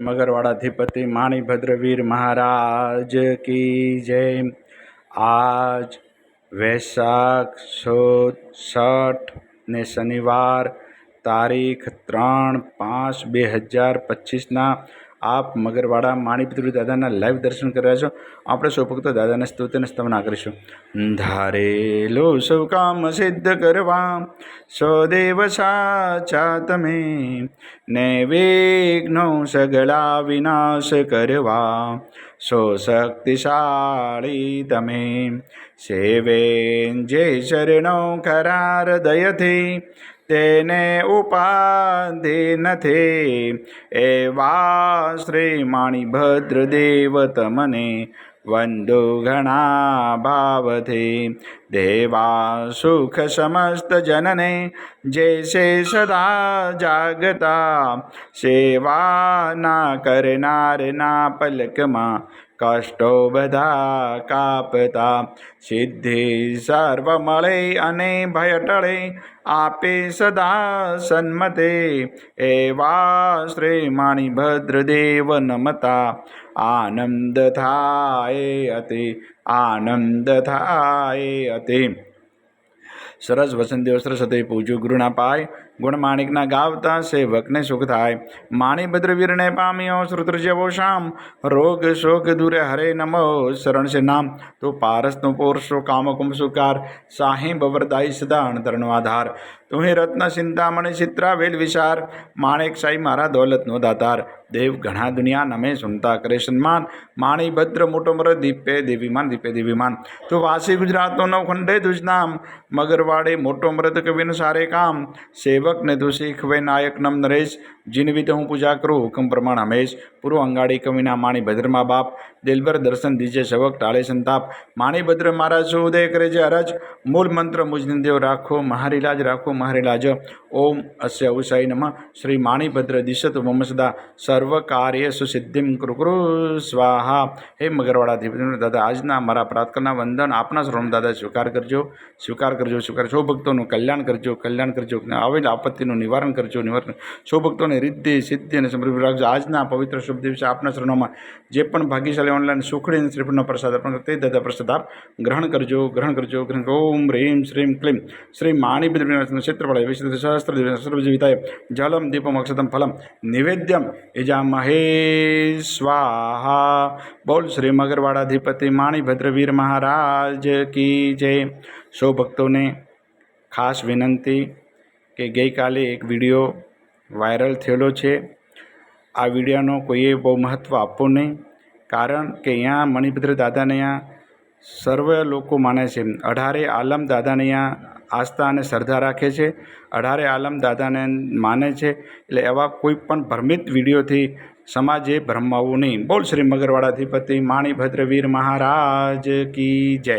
મગરવાડાધિપતિ માણીભદ્રવીર મહારાજ કી જય. આજ વૈશાખ સુદ છઠ ને શનિવાર તારીખ ત્રણ પાંચ બે હજાર પચીસના આપ મગરવાડા માણીપુત્રી દાદાના લાઈવ દર્શન કર્યા છો. આપણે સૌ ભક્તો દાદાને સ્તુતિ અને સ્તવના કરીશું. ધારેલો સૌ કામ સિદ્ધ કરવા. સદેવ સાચા તમે. ને વિઘ્નો સગળા વિનાશ કરવા. સો શક્તિશાળી તમે. સેવે જે શરણો ખરા હૃદયથી. તેને ઉપાધિ નથી. એવા શ્રી માણીભદ્ર દેવ તમને વંદુ ઘણા ભાવથી. દેવા સુખ સમસ્ત જનને શે સદા જાગતા, સેવા ના કરનારના પલકમાં કષ્ટો બધા કાપતા, સિદ્ધિ સર્વ મળે અને ભય ટળે આપે સદા સન્મતે. એવા શ્રી માણી ભદ્રદેવ નમતા. આનંદ થાય અતિ, આનંદ થાય અતિ. સરસ વસંતી વસ્ત્ર સાથે પૂજ્યું ગુરુના પાય, ગુણ માણિકના ગાવતા સેવકને સુખ થાય. માણીભદ્ર વીરને પામ્યો શ્રુત્ર જેવો શામ. રોગ શોક દૂરે હરે નમો, શરણ છે નામ. તો પારસનો પોરસો કામકુમ સુકાર સાહી બવરદાઈ સદા અણતરનો આધાર. તું હે રત્ન ચિંતામણી ચિત્રા વેલ વિચાર માણેક સાઈ મારા દોલતનો દાતાર. દેવ ઘણા દુનિયા નમે સુનતા કરે સન્માન. માણી ભદ્ર મોટો મર દીપે દેવીમાન દીપે દેવીમાન. તો વાસી ગુજરાતનો નવ ખંડે તુજ નામ. મગરવાડે મોટો મૃત કવિનું સારે કામ. સેવકને તું શીખવે નાયક નમ નરેશ. જીનવી તો હું પૂજા કરું હુકમ પ્રમાણ હમેશ પૂર્વ અંગાડી કવિના માણી ભદ્રમાં બાપ દિલબર દર્શન દીજે શવક ટાળે સંતાપ. માણી ભદ્ર મારા ઉદય કરે છે અરજ? મૂળ મંત્ર મુજની દેવ રાખો મહારીલાજ રાખો મહારીલાજ. ઓમ અસ્ય અવસાય નમઃ. શ્રી માણીભદ્ર દિશત મમ સદા સર્વ કાર્ય સુસિદ્ધિમ કૃકૃ સ્વાહા. હે મગરવાળાથી દાદા, આજના મારા પ્રાર્થના, વંદન આપના સર્વમ દાદા, સ્વીકાર કરજો. સ્વીકાર કરજો, સ્વીકાર સૌ ભક્તોનું કલ્યાણ કરજો કલ્યાણ કરજો. આવેલ આપત્તિનું નિવારણ કરજો, નિવારણ. સૌ ભક્તોને રિદ્ધિ, સિદ્ધિ અને સમૃદ્ધિ રાખજો. આજના પવિત્ર શુભ દિવસે આપના ચરણોમાં જે પણ ભાગ્યશાળી ઓનલાઈન સુખડી અને શ્રીફળનો પ્રસાદ અર્પણ તે દાદા પ્રસાદ આપ ગ્રહણ કરજો ગ્રહણ કરજો, ગ્રહણ ઓમ રીમ, શ્રીમ ક્લીમ. શ્રી માણીબદ્ર ક્ષેત્રફળ વિશ્વ સહસ્ત્ર સર્વજીવિતાય. જલમ, દીપમ, અક્ષતમ, ફલમ. નિવેદ્યમ. એજામહે સ્વાહા બોલ શ્રી મગરવાડાધિપતિ માણીભદ્રવીર મહારાજ કી જય. સૌ ભક્તોને ખાસ વિનંતી કે ગઈકાલે એક વીડિયો વાયરલ થયેલો છે. આ વિડીયોનો કોઈએ બહુ મહત્ત્વ આપવું નહીં. કારણ કે અહીંયા મણિભદ્ર દાદાને અહીંયા સર્વ લોકો માને છે. અઢારે આલમ દાદાને અહીંયા આસ્થા અને શ્રદ્ધા રાખે છે. અઢારે આલમ દાદાને માને છે. એટલે એવા કોઈ પણ ભ્રમિત વિડીયોથી સમાજે ભ્રમાવવું નહીં. બોલ શ્રી મગરવાડાધિપતિ માણીભદ્રવીર મહારાજ કી જય.